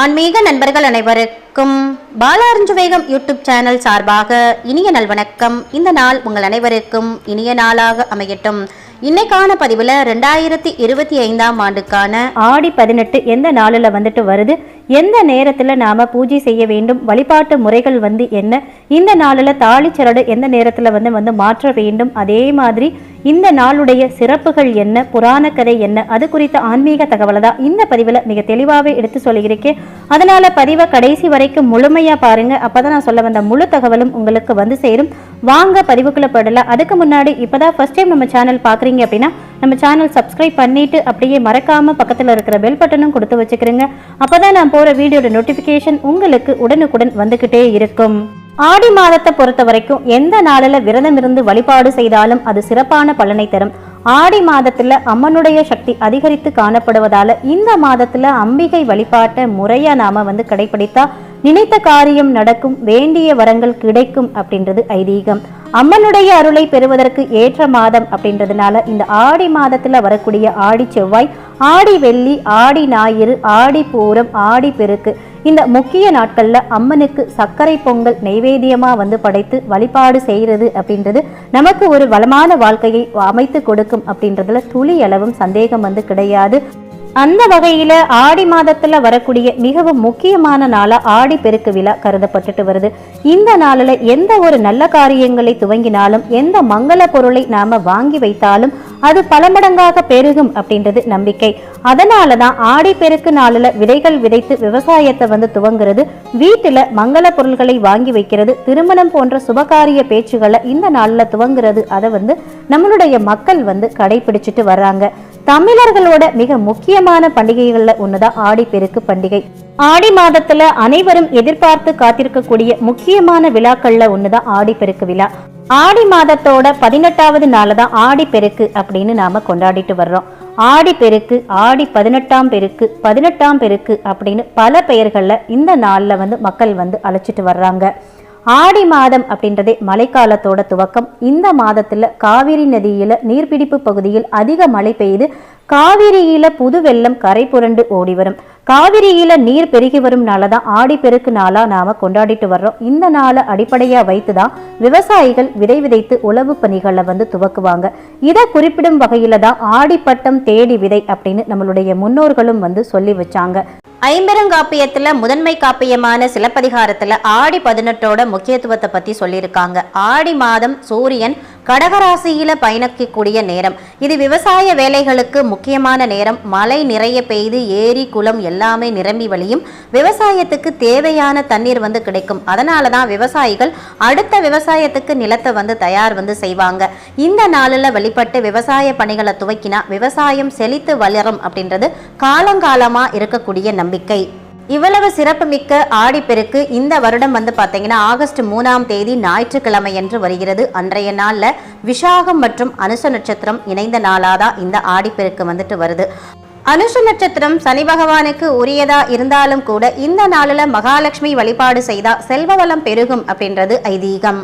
ஆன்மீக நண்பர்கள் அனைவருக்கும் பாலாரஞ்சு வேகம் யூடியூப் சேனல் சார்பாக இனிய நல்வணக்கம் இந்த நாள் உங்கள் அனைவருக்கும் இனிய நாளாக அமையட்டும். இன்னைக்கான பதிவில் ரெண்டாயிரத்தி இருபத்தி ஐந்தாம் ஆண்டுக்கான ஆடி பதினெட்டு எந்த நாளில் வந்துட்டு வருது? எந்த நேரத்தில் நாம் பூஜை செய்ய வேண்டும் வழிபாட்டு முறைகள் வந்து என்ன இந்த நாளில் தாளிச்சரடு எந்த நேரத்தில் வந்து வந்து மாற்ற வேண்டும் அதே மாதிரி இந்த நாளுடைய சிறப்புகள் என்ன புராண கதை என்ன அது குறித்த ஆன்மீக தகவலை தான் இந்த பதிவில் மிக தெளிவாகவே எடுத்து சொல்லியிருக்கேன். அதனால் பதிவை கடைசி வரைக்கும் முழுமையாக பாருங்க. அப்பதான் நான் சொல்ல வந்த முழு தகவலும் உங்களுக்கு வந்து சேரும். வாங்க பதிவுக்குள்ளே படலாம் அதுக்கு முன்னாடி இப்போ தான் ஃபர்ஸ்ட் டைம் நம்ம சேனல் பார்க்குறீங்க அப்படின்னா நம்ம சேனல் சப்ஸ்கிரைப் பண்ணிட்டு அப்படியே மறக்காம பக்கத்தில் இருக்கிற பெல் பட்டனும் கொடுத்து வச்சுக்கிறேங்க. அப்பதான் நான் போற வீடியோட நோட்டிஃபிகேஷன் உங்களுக்கு உடனுக்குடன் வந்துகிட்டே இருக்கும். ஆடி மாதத்தை பொறுத்த வரைக்கும் எந்த நாளில் விரதம் இருந்து வழிபாடு செய்தாலும் அது சிறப்பான பலனை தரும். ஆடி மாதத்துல அம்மனுடைய சக்தி அதிகரித்து காணப்படுவதால இந்த மாதத்துல அம்பிகை வழிபாட்டை முறையா நாம வந்து கடைபிடித்தா நினைத்த காரியம் நடக்கும் வேண்டிய வரங்கள் கிடைக்கும் அப்படின்றது ஐதீகம். அம்மனுடைய அருளை பெறுவதற்கு ஏற்ற மாதம் அப்படின்றதுனால இந்த ஆடி மாதத்துல வரக்கூடிய ஆடி செவ்வாய் ஆடி வெள்ளி ஆடி ஞாயிறு ஆடி பூரம் ஆடி பெருக்கு இந்த முக்கிய நாட்கள்ல அம்மனுக்கு சர்க்கரை பொங்கல் நைவேத்தியமாக வந்து படைத்து வழிபாடு செய்யறது அப்படின்றது நமக்கு ஒரு வளமான வாழ்க்கையை அமைத்து கொடுக்கும் அப்படின்றதுல துளி அளவும் சந்தேகம் வந்து கிடையாது. அந்த வகையில ஆடி மாதத்துல வரக்கூடிய மிகவும் முக்கியமான நாளா ஆடி பெருக்கு விழா கருதப்பட்டுட்டு வருது. இந்த நாளில் எந்த ஒரு நல்ல காரியங்களை துவங்கினாலும் எந்த மங்கள பொருளை நாம வாங்கி வைத்தாலும் அது பல மடங்காக பெருகும் அப்படின்றது நம்பிக்கை. அதனால தான் ஆடி பெருக்கு நாளில் விதைகள் விதைத்து விவசாயத்தை வந்து துவங்குறது வீட்டில் மங்கள பொருள்களை வாங்கி வைக்கிறது திருமணம் போன்ற சுபகாரிய பேச்சுகளை இந்த நாளில் துவங்குறது அதை வந்து நம்மளுடைய மக்கள் வந்து கடைபிடிச்சிட்டு வர்றாங்க. தமிழர்களோட மிக முக்கியமான பண்டிகைகள்ல ஒண்ணுதான் ஆடிப்பெருக்கு பண்டிகை. ஆடி மாதத்துல அனைவரும் எதிர்பார்த்து காத்திருக்கக்கூடிய முக்கியமான விழாக்கள்ல ஒண்ணுதான் ஆடிப்பெருக்கு விழா. ஆடி மாதத்தோட பதினெட்டாவது நாள் தான் ஆடிப்பெருக்கு அப்படின்னு நாம கொண்டாடிட்டு வர்றோம். ஆடி பெருக்கு ஆடி பதினெட்டாம் பெருக்கு பதினெட்டாம் பெருக்கு அப்படின்னு பல பெயர்கள்ல இந்த நாள்ல வந்து மக்கள் வந்து அழைச்சிட்டு வர்றாங்க. ஆடி மாதம் அப்படின்றதே மழைக்காலத்தோட துவக்கம். இந்த மாதத்துல காவிரி நதியில நீர்பிடிப்பு பகுதியில் அதிக மழை பெய்து காவிரியில புது வெள்ளம் கரை புரண்டு ஓடி வரும். காவிரியில நீர் பெருகி வரும் நாளதான் ஆடி பெருக்கு நாளா நாம கொண்டாடிட்டு வர்றோம். இந்த நாளை அடிப்படையா வைத்துதான் விவசாயிகள் விதை விதைத்து உழவு பணிகளை வந்து துவக்குவாங்க. இதை குறிப்பிடும் வகையில தான் ஆடிப்பட்டம் தேடி விதை அப்படின்னு நம்மளுடைய முன்னோர்களும் வந்து சொல்லி வச்சாங்க. ஐம்பெருங்காப்பியத்துல முதன்மை காப்பியமான சிலப்பதிகாரத்துல ஆடி பதினெட்டோட முக்கியத்துவத்தை பத்தி சொல்லியிருக்காங்க. ஆடி மாதம் சூரியன் கடகராசியில பயணிக்கக்கூடிய நேரம். இது விவசாய வேலைகளுக்கு முக்கியமான நேரம். மழை நிறைய பெய்து ஏரி குளம் எல்லாமே நிரம்பி வழியும் விவசாயத்துக்கு தேவையான தண்ணீர் வந்து கிடைக்கும். அதனால தான் விவசாயிகள் அடுத்த விவசாயத்துக்கு நிலத்தை வந்து தயார் வந்து செய்வாங்க. இந்த நாளில் வழிபட்டு விவசாய பணிகளை துவக்கினா விவசாயம் செழித்து வளரும் அப்படின்றது காலங்காலமா இருக்கக்கூடிய நம்பிக்கை. நம்பிக்கை. இவ்வளவு சிறப்புமிக்க ஆடிப்பெருக்கு இந்த வருடம் வந்து பார்த்தீங்கன்னா ஆகஸ்ட் மூணாம் தேதி ஞாயிற்றுக்கிழமை என்று வருகிறது. அன்றைய நாளில் விஷாகம் மற்றும் அனுச நட்சத்திரம் இணைந்த நாளாக தான் இந்த ஆடிப்பெருக்கு வந்துட்டு வருது. அனுஷ நட்சத்திரம் சனி பகவானுக்கு உரியதா இருந்தாலும் கூட இந்த நாளில் மகாலட்சுமி வழிபாடு செய்தா செல்வ வளம் பெருகும் அப்படின்றது ஐதீகம்.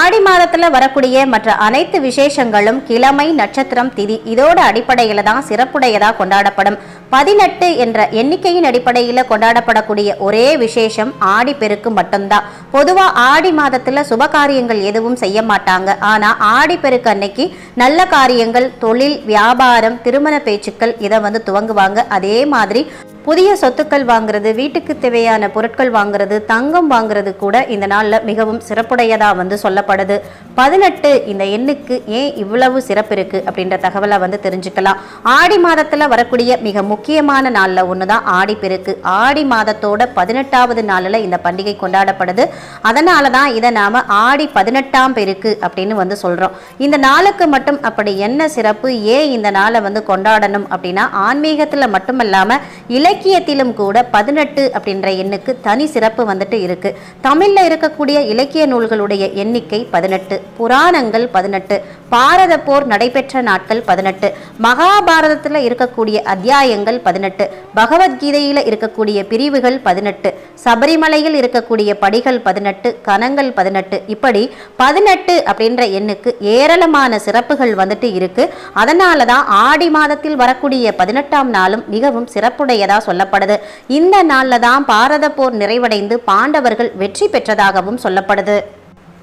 ஆடி மாதத்துல வரக்கூடிய மற்ற அனைத்து விசேஷங்களும் கிழமை நட்சத்திரம் திதி இதோட அடிப்படையில தான் சிறப்புடையதா கொண்டாடப்படும். பதினெட்டு என்ற எண்ணிக்கையின் அடிப்படையில் கொண்டாடப்படக்கூடிய ஒரே விசேஷம் ஆடி பெருக்கு மட்டும்தான் பொதுவாக ஆடி மாதத்தில் சுப காரியங்கள் எதுவும் செய்ய மாட்டாங்க. ஆனால் ஆடி பெருக்கு அன்னைக்கு நல்ல காரியங்கள் தொழில் வியாபாரம் திருமண பேச்சுக்கள் இதை வந்து துவங்குவாங்க. அதே மாதிரி புதிய சொத்துக்கள் வாங்குறது வீட்டுக்கு தேவையான பொருட்கள் வாங்குறது தங்கம் வாங்குறது கூட இந்த நாளில் மிகவும் சிறப்புடையதாக வந்து சொல்லப்படுது. பதினெட்டு இந்த எண்ணுக்கு ஏன் இவ்வளவு சிறப்பு இருக்குது அப்படின்ற தகவலை வந்து தெரிஞ்சுக்கலாம். ஆடி மாதத்தில் வரக்கூடிய மிக முக்கியமான நாளில் ஒன்று தான் ஆடி பெருக்கு ஆடி மாதத்தோட பதினெட்டாவது நாளில் இந்த பண்டிகை கொண்டாடப்படுது. அதனால தான் இதை நாம் ஆடி பதினெட்டாம் பெருக்கு அப்படின்னு வந்து சொல்கிறோம் இந்த நாளுக்கு மட்டும் அப்படி என்ன சிறப்பு? ஏன் இந்த நாளை வந்து கொண்டாடணும் அப்படின்னா ஆன்மீகத்தில் மட்டுமல்லாமல் இலக்கியத்திலும் கூட பதினெட்டு அப்படின்ற எண்ணுக்கு தனி சிறப்பு வந்துட்டு இருக்கு. தமிழ்ல இருக்கக்கூடிய இலக்கிய நூல்களுடைய எண்ணிக்கை பதினெட்டு. புராணங்கள் பதினெட்டு. பாரத போர் நடைபெற்ற நாட்கள் பதினெட்டு. மகாபாரதத்தில் இருக்கக்கூடிய அத்தியாயங்கள் முதல் பதினெட்டு. பகவத்கீதையில் இருக்கக்கூடிய பிரிவுகள் பதினெட்டு. சபரிமலையில் இருக்கக்கூடிய படிகள் பதினெட்டு. கணங்கள் பதினெட்டு. இப்படி பதினெட்டு அப்படின்ற எண்ணுக்கு ஏராளமான சிறப்புகள் வந்துட்டு இருக்கு. அதனால தான் ஆடி மாதத்தில் வரக்கூடிய பதினெட்டாம் நாளும் மிகவும் சிறப்புடையதாக சொல்லப்படுது. இந்த நாளில் தான் பாரத போர் நிறைவடைந்து பாண்டவர்கள் வெற்றி பெற்றதாகவும் சொல்லப்படுது.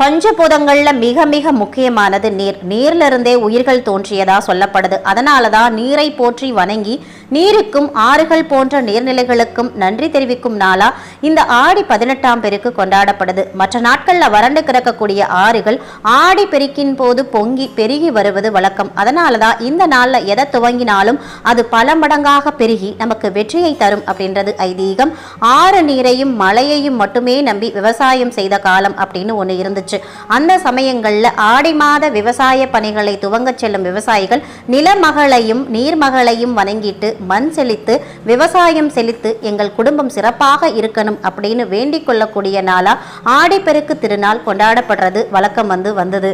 பஞ்சபூதங்களில் மிக மிக முக்கியமானது நீர். நீர்லருந்தே உயிர்கள் தோன்றியதாக சொல்லப்படுது. அதனால தான் நீரை போற்றி வணங்கி நீருக்கும் ஆறுகள் போன்ற நீர்நிலைகளுக்கும் நன்றி தெரிவிக்கும் நாளா இந்த ஆடி பதினெட்டாம் பெருக்கு கொண்டாடப்படுது. மற்ற நாட்களில் வறண்டு கிடக்கக்கூடிய ஆறுகள் ஆடி பெருக்கின் போது பொங்கி பெருகி வருவது வழக்கம். அதனால தான் இந்த நாளில் எதை துவங்கினாலும் அது பல மடங்காக பெருகி நமக்கு வெற்றியை தரும் அப்படின்றது ஐதீகம். ஆறு நீரையும் மழையையும் மட்டுமே நம்பி விவசாயம் செய்த காலம் அப்படின்னு ஒன்று இருந்துச்சு. அந்த சமயங்களில் ஆடி மாத விவசாய பணிகளை துவங்கச் செல்லும் விவசாயிகள் நிலமகளையும் நீர்மகளையும் வணங்கிட்டு மண் செழித்து விவசாயம் செழித்து எங்கள் குடும்பம் சிறப்பாக இருக்கணும் அப்படின்னு வேண்டிக் கொள்ளக்கூடிய நாளா ஆடிப்பெருக்கு திருநாள் கொண்டாடப்படுறது வழக்கம் வந்து வந்தது.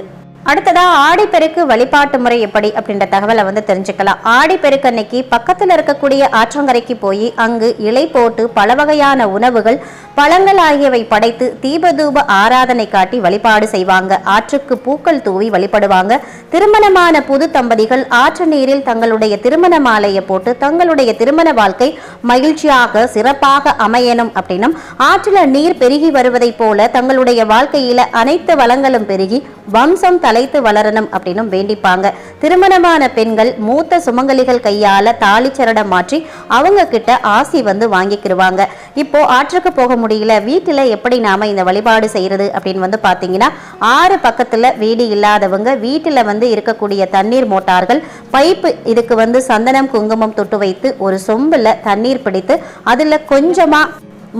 அடுத்ததா ஆடிப்பெருக்கு வழிபாட்டு முறை எப்படி அப்படின்ற தகவலை வந்து தெரிஞ்சுக்கலாம். ஆடிப்பெருக்கு அன்னைக்கு பக்கத்தில் இருக்கக்கூடிய ஆற்றங்கரைக்கு போய் அங்கு இலை போட்டு பல வகையான உணவுகள் பழங்கள் ஆகியவை படைத்து தீபதூப ஆராதனை காட்டி வழிபாடு செய்வாங்க. ஆற்றுக்கு பூக்கள் தூவி வழிபடுவாங்க. திருமணமான புது தம்பதிகள் ஆற்று நீரில் தங்களுடைய திருமண மாலையை போட்டு தங்களுடைய திருமண வாழ்க்கை மகிழ்ச்சியாக சிறப்பாக அமையணும் அப்படின்னும் ஆற்றில் நீர் பெருகி வருவதைப் போல தங்களுடைய வாழ்க்கையில அனைத்து வளங்களும் பெருகி வம்சம் தலைத்து வளரணும் அப்படின்னு வேண்டிப்பாங்க. திருமணமான பெண்கள் மூத்த சுமங்கலிகள் கையால தாலிச்சரடம் மாற்றி அவங்க கிட்ட ஆசி வந்து வாங்கிக்கிருவாங்க. இப்போ ஆற்றுக்கு போக முடியல வீட்டில் எப்படி நாம இந்த வழிபாடு செய்யறது அப்படின்னு வந்து பார்த்தீங்கன்னா ஆறு பக்கத்துல வீடு இல்லாதவங்க வீட்டில் வந்து இருக்கக்கூடிய தண்ணீர் மோட்டார்கள் பைப்பு இதுக்கு வந்து சந்தனம் குங்குமம் தொட்டு வைத்து ஒரு சொம்புல தண்ணீர் பிடித்து அதுல கொஞ்சமா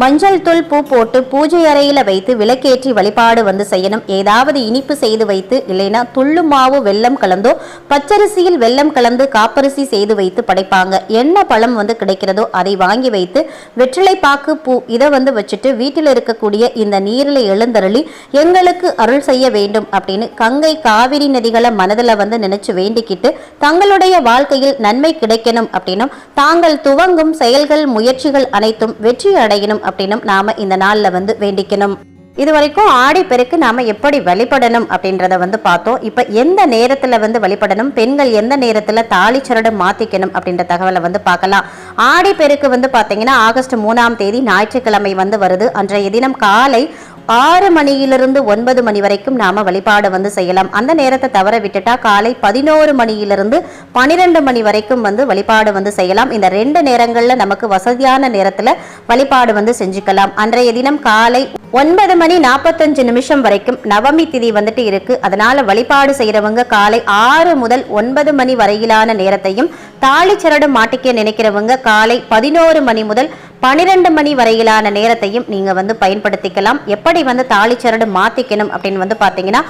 மஞ்சள் தூள் பூ போட்டு பூஜை அறையில வைத்து விளக்கேற்றி வழிபாடு வந்து செய்யணும். ஏதாவது இனிப்பு செய்து வைத்து இல்லைன்னா துள்ளு மாவு வெள்ளம் கலந்தோ பச்சரிசியில் வெள்ளம் கலந்து காப்பரிசி செய்து வைத்து படைப்பாங்க. என்ன பழம் வந்து கிடைக்கிறதோ அதை வாங்கி வைத்து வெற்றிலை பாக்கு பூ இதை வந்து வச்சுட்டு வீட்டில் இருக்கக்கூடிய இந்த நீரில் எழுந்தருளி எங்களுக்கு அருள் செய்ய வேண்டும் அப்படின்னு கங்கை காவிரி நதிகளை மனதில் வந்து நினைச்சு வேண்டிக்கிட்டு தங்களுடைய வாழ்க்கையில் நன்மை கிடைக்கணும் அப்படின்னும் தாங்கள் துவங்கும் செயல்கள் முயற்சிகள் அனைத்தும் வெற்றி அடையணும். அப்படின்னும் நாம இந்த நாளில் வந்து வேண்டிக்கணும். இது வரைக்கும் ஆடை பெருக்கு நாம எப்படி வழிபடணும் அப்படின்றத வந்து பார்த்தோம். இப்ப எந்த நேரத்துல வந்து வழிபடணும்? பெண்கள் எந்த நேரத்துல தாலி சரடு மாத்திக்கணும் அப்படின்ற தகவலை வந்து பார்க்கலாம். ஆடை பெருக்கு வந்து பாத்தீங்கன்னா ஆகஸ்ட் மூணாம் தேதி ஞாயிற்றுக்கிழமை வந்து வருது. அன்றைய தினம் காலை ஆறு மணியிலிருந்து ஒன்பது மணி வரைக்கும் நாம வழிபாடு வந்து செய்யலாம். அந்த நேரத்தை தவற விட்டுட்டா காலை பதினோரு மணியிலிருந்து பனிரெண்டு மணி வரைக்கும் வந்து வழிபாடு வந்து செய்யலாம். இந்த ரெண்டு நேரங்கள்ல நமக்கு வசதியான நேரத்துல வழிபாடு வந்து செஞ்சுக்கலாம். அன்றைய தினம் காலை ஒன்பது மணி நாற்பத்தஞ்சு நிமிஷம் வரைக்கும் நவமி திதி வந்துட்டு இருக்கு. அதனால வழிபாடு செய்யறவங்க காலை ஆறு முதல் ஒன்பது மணி வரையிலான நேரத்தையும் தாலிச்சரடு மாட்டிக்க நினைக்கிறவங்க காலை பதினோரு மணி முதல் பனிரெண்டு மணி வரையிலான நேரத்தையும் நீங்க வந்து பயன்படுத்திக்கலாம். எப்படி வந்து தாலிச்சரடு மாத்திக்கணும் அப்படின்னு வந்து பாத்தீங்கன்னா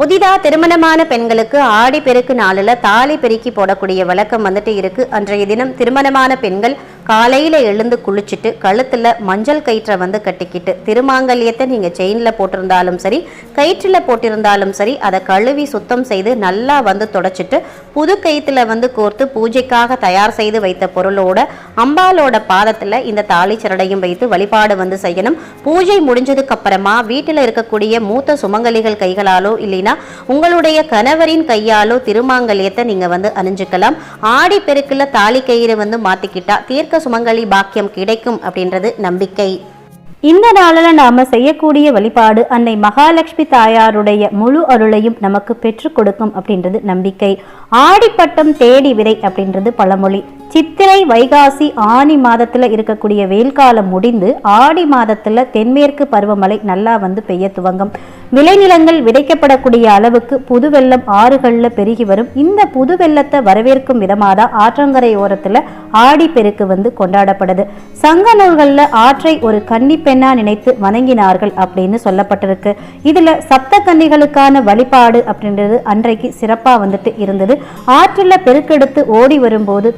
புதிதாக திருமணமான பெண்களுக்கு ஆடி பெருக்கு நாளில் தாலி பெருக்கி போடக்கூடிய வழக்கம் வந்துட்டு இருக்கு. அன்றைய தினம் திருமணமான பெண்கள் காலையில் எழுந்து குளிச்சுட்டு கழுத்தில் மஞ்சள் கயிற்றை வந்து கட்டிக்கிட்டு திருமாங்கல்யத்தை நீங்கள் செயினில் போட்டிருந்தாலும் சரி கயிற்றில் போட்டிருந்தாலும் சரி அதை கழுவி சுத்தம் செய்து நல்லா வந்து தொடச்சிட்டு புது கயிற்றுல வந்து கோர்த்து பூஜைக்காக தயார் செய்து வைத்த பொருளோட அம்பாலோட பாதத்தில் இந்த தாலி சரடையும் வைத்து வழிபாடு வந்து செய்யணும். பூஜை முடிஞ்சதுக்கு அப்புறமா வீட்டில் இருக்கக்கூடிய மூத்த சுமங்கலிகள் கைகளாலோ இல்லைன்னா அப்படின்னா உங்களுடைய கணவரின் கையாலோ திருமாங்கல்யத்தை நீங்க வந்து அணிஞ்சுக்கலாம். ஆடி பெருக்கில் தாலி கயிறு வந்து மாத்திக்கிட்டா தீர்க்க சுமங்கலி பாக்கியம் கிடைக்கும் அப்படின்றது நம்பிக்கை. இந்த நாளில் நாம் செய்யக்கூடிய வழிபாடு அன்னை மகாலட்சுமி தாயாருடைய முழு அருளையும் நமக்கு பெற்றுக் கொடுக்கும் அப்படின்றது நம்பிக்கை. ஆடிப்பட்டம் தேடி விதை அப்படின்றது பழமொழி. சித்திரை வைகாசி ஆனி மாதத்துல இருக்கக்கூடிய வெயில் காலம் முடிந்து ஆடி மாதத்துல தென்மேற்கு பருவமழை நல்லா வந்து பெய்ய துவங்கும். விளைநிலங்கள் விதைக்கப்படக்கூடிய அளவுக்கு புது வெள்ளம் ஆறுகள்ல பெருகி வரும். இந்த புது வெள்ளத்தை வரவேற்கும் விதமாக தான் ஆற்றங்கரை ஓரத்துல ஆடி பெருக்கு வந்து கொண்டாடப்படுது. சங்க நூல்களில் ஆற்றை ஒரு கன்னிப்பெண்ணா நினைத்து வணங்கினார்கள் அப்படின்னு சொல்லப்பட்டிருக்கு. இதுல சப்த கன்னிகளுக்கான வழிபாடு அப்படின்றது அன்றைக்கு சிறப்பா வந்துட்டு இருந்தது. ஆற்றுல பெருக்கெடுத்து ஓடி வரும்போது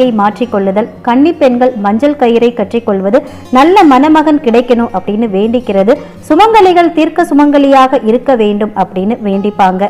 தாலியை மாற்றிக்கொள்ளுதல் கன்னி பெண்கள் மஞ்சள் கயிறை கற்றிக்கொள்வது நல்ல மணமகன் கிடைக்கணும் அப்படின்னு வேண்டிக்கிறது சுமங்கலிகள் தீர்க்க சுமங்கலியாக இருக்க வேண்டும் அப்படின்னு வேண்டிப்பாங்க.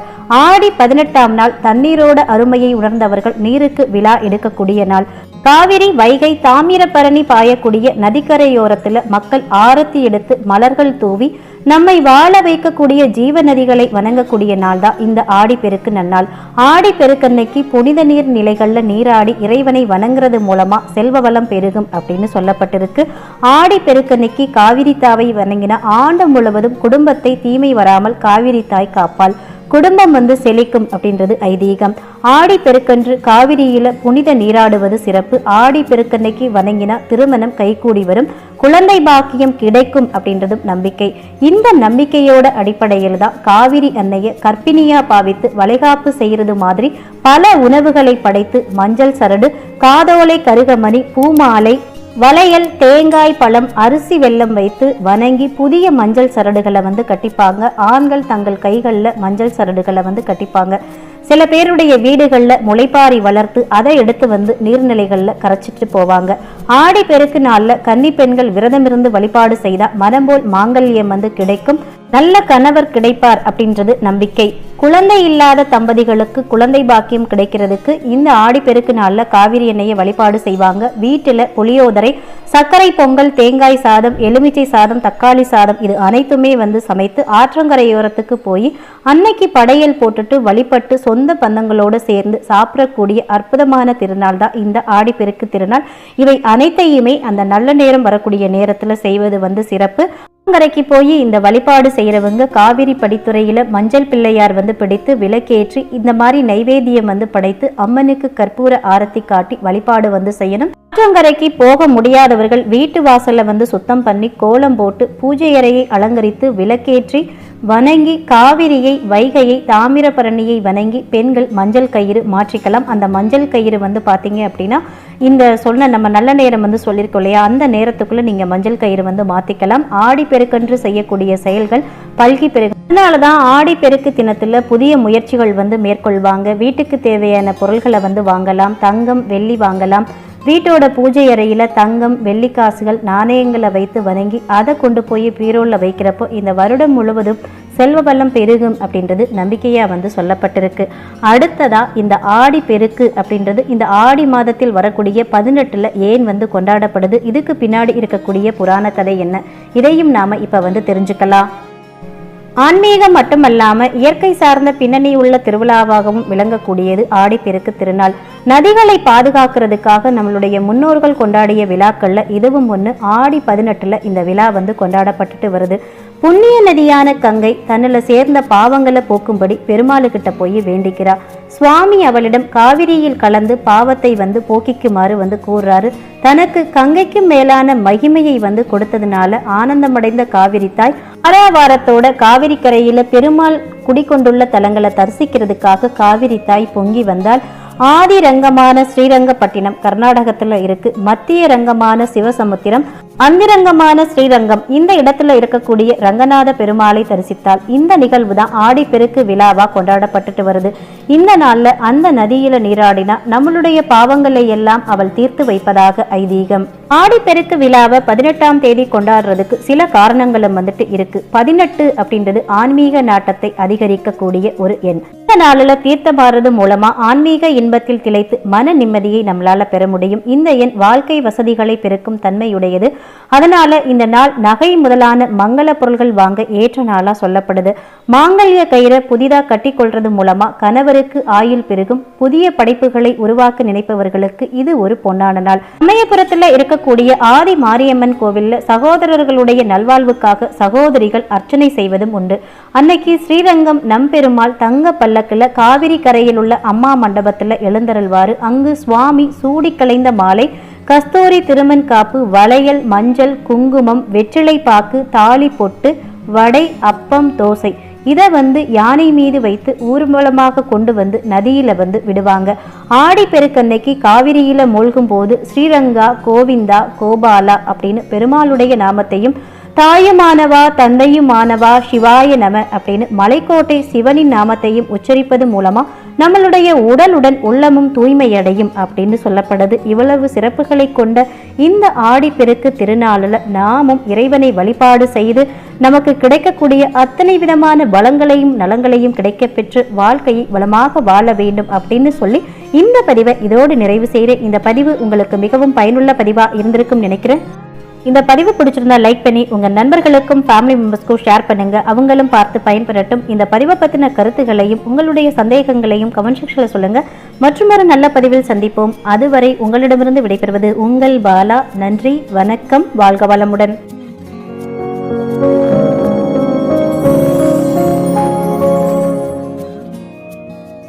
ஆடி பதினெட்டாம் நாள் தண்ணீரோட அருமையை உணர்ந்தவர்கள் நீருக்கு விழா எடுக்கக்கூடிய நாள். காவிரி வைகை தாமிரபரணி பாயக்கூடிய நதிக்கரையோரத்துல மக்கள் ஆரத்தி எடுத்து மலர்கள் தூவி நம்மை வாழ வைக்கக்கூடிய ஜீவ நதிகளை வணங்கக்கூடிய நாள் தான் இந்த ஆடிப்பெருக்கு நன்னாள் ஆடிப்பெருக்கன்னைக்கு புனித நீர் நிலைகள்ல நீராடி இறைவனை வணங்குறது மூலமா செல்வ வளம் பெருகும் அப்படின்னு சொல்லப்பட்டிருக்கு. ஆடி பெருக்கன்னைக்கு காவிரி தாவை வணங்கின ஆண்டு முழுவதும் குடும்பத்தை தீமை வராமல் காவிரி தாய் காப்பாள் குடும்பம் வந்து செழிக்கும் அப்படின்றது ஐதீகம். ஆடி பெருக்கன்று காவிரியில புனித நீராடுவது சிறப்பு. ஆடி பெருக்கன்னைக்கு வணங்கினா திருமணம் கைகூடி வரும். குழந்தை பாக்கியம் கிடைக்கும் அப்படின்றதும் நம்பிக்கை. இந்த நம்பிக்கையோட அடிப்படையில் தான் காவிரி அன்னையை கர்ப்பிணியா பாவித்து வளைகாப்பு செய்யறது மாதிரி பல உணவுகளை படைத்து மஞ்சள் சரடு காதோலை கருகமணி பூமாலை வளையல் தேங்காய் பழம் அரிசி வெல்லம் வைத்து வணங்கி புதிய மஞ்சள் சரடுகளை வந்து கட்டிப்பாங்க. ஆண்கள் தங்கள் கைகளில் மஞ்சள் சரடுகளை வந்து கட்டிப்பாங்க. சில பேருடைய வீடுகளில் முளைப்பாரி வளர்த்து அதை எடுத்து வந்து நீர்நிலைகளில் கரைச்சிட்டு போவாங்க. ஆடி பெருக்கு நாளில் கன்னி பெண்கள் விரதமிருந்து வழிபாடு செய்தால் மனம் போல் மாங்கல்யம் வந்து கிடைக்கும். நல்ல கணவர் கிடைப்பார் அப்படின்றது நம்பிக்கை. குழந்தை இல்லாத தம்பதிகளுக்கு குழந்தை பாக்கியம் கிடைக்கிறதுக்கு இந்த ஆடிப்பெருக்கு நாளில் காவிரி எண்ணெயை வழிபாடு செய்வாங்க. வீட்டில் புளியோதரை சர்க்கரை பொங்கல் தேங்காய் சாதம் எலுமிச்சை சாதம் தக்காளி சாதம் இது அனைத்துமே வந்து சமைத்து ஆற்றங்கரையோரத்துக்கு போய் அன்னைக்கு படையல் போட்டுட்டு வழிபட்டு சொந்த பந்தங்களோடு சேர்ந்து சாப்பிடக்கூடிய அற்புதமான திருநாள் தான் இந்த ஆடிப்பெருக்கு திருநாள். இவை அனைத்தையுமே அந்த நல்ல நேரம் வரக்கூடிய நேரத்தில் செய்வது வந்து சிறப்பு. கரைக்கு போய் இந்த வழிபாடு செய்கிறவங்க காவிரி படித்துறையில் மஞ்சள் பிள்ளையார் வந்து பிடித்து விளக்கேற்றி இந்த மாதிரி நைவேத்தியம் வந்து படைத்து அம்மனுக்கு கற்பூர ஆரத்தி காட்டி வழிபாடு வந்து செய்யணும். ஆற்றங்கரைக்கு போக முடியாதவர்கள் வீட்டு வாசல்ல வந்து சுத்தம் பண்ணி கோலம் போட்டு பூஜை அறையை அலங்கரித்து விளக்கேற்றி வணங்கி காவிரியை வைகையை தாமிரபரணியை வணங்கி பெண்கள் மஞ்சள் கயிறு மாற்றிக்கலாம். அந்த மஞ்சள் கயிறு வந்து பார்த்தீங்க அப்படின்னா இந்த சொன்ன நம்ம நல்ல நேரம் வந்து சொல்லியிருக்கோம் இல்லையா? அந்த நேரத்துக்குள்ள நீங்க மஞ்சள் கயிறு வந்து மாத்திக்கலாம். ஆடி பெருக்கன்று செய்யக்கூடிய செயல்கள் பல்கி பெருக்கு அதனால தான் ஆடி பெருக்கு தினத்துல புதிய முயற்சிகள் வந்து மேற்கொள்வாங்க. வீட்டுக்கு தேவையான பொருள்களை வந்து வாங்கலாம். தங்கம் வெள்ளி வாங்கலாம். வீட்டோட பூஜை அறையில் தங்கம் வெள்ளிக்காசுகள் நாணயங்களை வைத்து வணங்கி அதை கொண்டு போய் பீரோவில் வைக்கிறப்போ இந்த வருடம் முழுவதும் செல்வ வல்லம் பெருகும் அப்படின்றது நம்பிக்கையாக வந்து சொல்லப்பட்டிருக்கு. அடுத்ததாக இந்த ஆடி பெருக்கு அப்படின்றது இந்த ஆடி மாதத்தில் வரக்கூடிய பதினெட்டில் ஏன் வந்து கொண்டாடப்படுது? இதுக்கு பின்னாடி இருக்கக்கூடிய புராண கதை என்ன? இதையும் நாம் இப்போ வந்து தெரிஞ்சுக்கலாம். ஆன்மீகம் மட்டுமல்லாம இயற்கை சார்ந்த பின்னணி உள்ள திருவிழாவாகவும் விளங்கக்கூடியது ஆடிப்பெருக்கு திருநாள். நதிகளை பாதுகாக்கிறதுக்காக நம்மளுடைய முன்னோர்கள் கொண்டாடிய விழாக்கள்ல இதுவும் ஒன்று ஆடி பதினெட்டுல இந்த விழா வந்து கொண்டாடப்பட்டுட்டு வருது. புண்ணிய நதியான கங்கை தன்னில் சேர்ந்த பாவங்களை போக்கும்படி பெருமாளுக்கிட்ட போய் வேண்டிக்கிறா. சுவாமி அவளிடம் காவிரியில் கலந்து பாவத்தை வந்து போக்கிக்குமாறு வந்து கூறுறாரு. தனக்கு கங்கைக்கு மேலான மகிமையை வந்து கொடுத்ததுனால ஆனந்தமடைந்த காவிரி தாய் ஆராவாரத்தோட காவிரி கரையில பெருமாள் குடிக்கொண்டுள்ள தலங்களை தரிசிக்கிறதுக்காக காவிரி தாய் பொங்கி வந்தால் ஆதி ரங்கமான ஸ்ரீரங்கப்பட்டினம் கர்நாடகத்துல இருக்கு. மத்திய ரங்கமான சிவசமுத்திரம் அந்திரங்கமான ஸ்ரீரங்கம் இந்த இடத்துல இருக்கக்கூடிய ரங்கநாத பெருமாளை தரிசித்தால் இந்த நிகழ்வு தான் ஆடிப்பெருக்கு விழாவா கொண்டாடப்பட்டுட்டு வருது. இந்த நாள்ல அந்த நதியில நீராடினா நம்மளுடைய பாவங்களை எல்லாம் அவள் தீர்த்து வைப்பதாக ஐதீகம். ஆடிப்பெருக்கு விழாவை பதினெட்டாம் தேதி கொண்டாடுறதுக்கு சில காரணங்களும் வந்துட்டு இருக்கு. பதினெட்டு அப்படின்றது ஆன்மீக நாட்டத்தை அதிகரிக்கக்கூடிய ஒரு எண். இந்த நாளில் தீர்த்தமாறுறது மூலமா ஆன்மீக இன்பத்தில் திளைத்து மன நிம்மதியை நம்மளால பெற முடியும். இந்த எண் வாழ்க்கை வசதிகளை பெருக்கும் தன்மையுடையது. அதனால இந்த நாள் நகை முதலான மங்கள பொருள்கள் வாங்க ஏற்ற நாளா சொல்லப்படுது. மாங்கல்ய கயிறை புதிதாக கட்டி கொள்றது மூலமா கணவருக்கு ஆயுள் பெருகும். புதிய படைப்புகளை உருவாக்க நினைப்பவர்களுக்கு இது ஒரு பொன்னான நாள். சமயபுரத்துல இருக்கக்கூடிய ஆதி மாரியம்மன் கோவில்ல சகோதரர்களுடைய நல்வாழ்வுக்காக சகோதரிகள் அர்ச்சனை செய்வதும் உண்டு. அன்னைக்கு ஸ்ரீரங்கம் நம்பெருமாள் தங்க பல்லக்கில் காவிரி கரையில் உள்ள அம்மா மண்டபத்தில் எழுந்தருள்வாரு. அங்கு சுவாமி சூடி கலைந்த மாலை கஸ்தூரி திருமண் காப்பு வளையல் மஞ்சள் குங்குமம் வெற்றிலை பாக்கு தாலி பொட்டு வடை அப்பம் தோசை. இதை வந்து யானை மீது வைத்து ஊர்வலமாக கொண்டு வந்து நதியில வந்து விடுவாங்க. ஆடி பெருக்கன்னைக்கு காவிரியில மூழ்கும் போது ஸ்ரீரங்கா கோவிந்தா கோபாலா அப்படின்னு பெருமாளுடைய நாமத்தையும் தாயுமானவா தந்தையுமானவா சிவாய நம அப்படின்னு மலைக்கோட்டை சிவனின் நாமத்தையும் உச்சரிப்பது மூலமா நம்மளுடைய உடலுடன் உள்ளமும் தூய்மையடையும் அப்படின்னு சொல்லப்படுது. இவ்வளவு சிறப்புகளை கொண்ட இந்த ஆடிப்பெருக்கு திருநாளில் நாமும் இறைவனை வழிபாடு செய்து நமக்கு கிடைக்கக்கூடிய அத்தனை விதமான பலங்களையும் நலங்களையும் கிடைக்கப் பெற்று வாழ்க்கையை வளமாக வாழ வேண்டும் அப்படின்னு சொல்லி இந்த பதிவை இதோடு நிறைவு செய்கிறேன் இந்த பதிவு உங்களுக்கு மிகவும் பயனுள்ள பதிவாக இருந்திருக்கும் நினைக்கிறேன். இந்த பதிவு பிடிச்சிருந்தா லைக் பண்ணி உங்கள் நண்பர்களுக்கும் ஃபேமிலி மெம்பர்ஸ்க்கும் ஷேர் பண்ணுங்க. அவங்களும் பார்த்து பயன்பெறட்டும். இந்த பதிவை பத்தின கருத்துகளையும் உங்களுடைய சந்தேகங்களையும் கமெண்ட் செக்ஷனில் சொல்லுங்க. மற்றும் ஒரு நல்ல பதிவில் சந்திப்போம். அதுவரை உங்களிடமிருந்து விடைபெறுவது உங்கள் பாலா. நன்றி வணக்கம். வாழ்க வளமுடன்.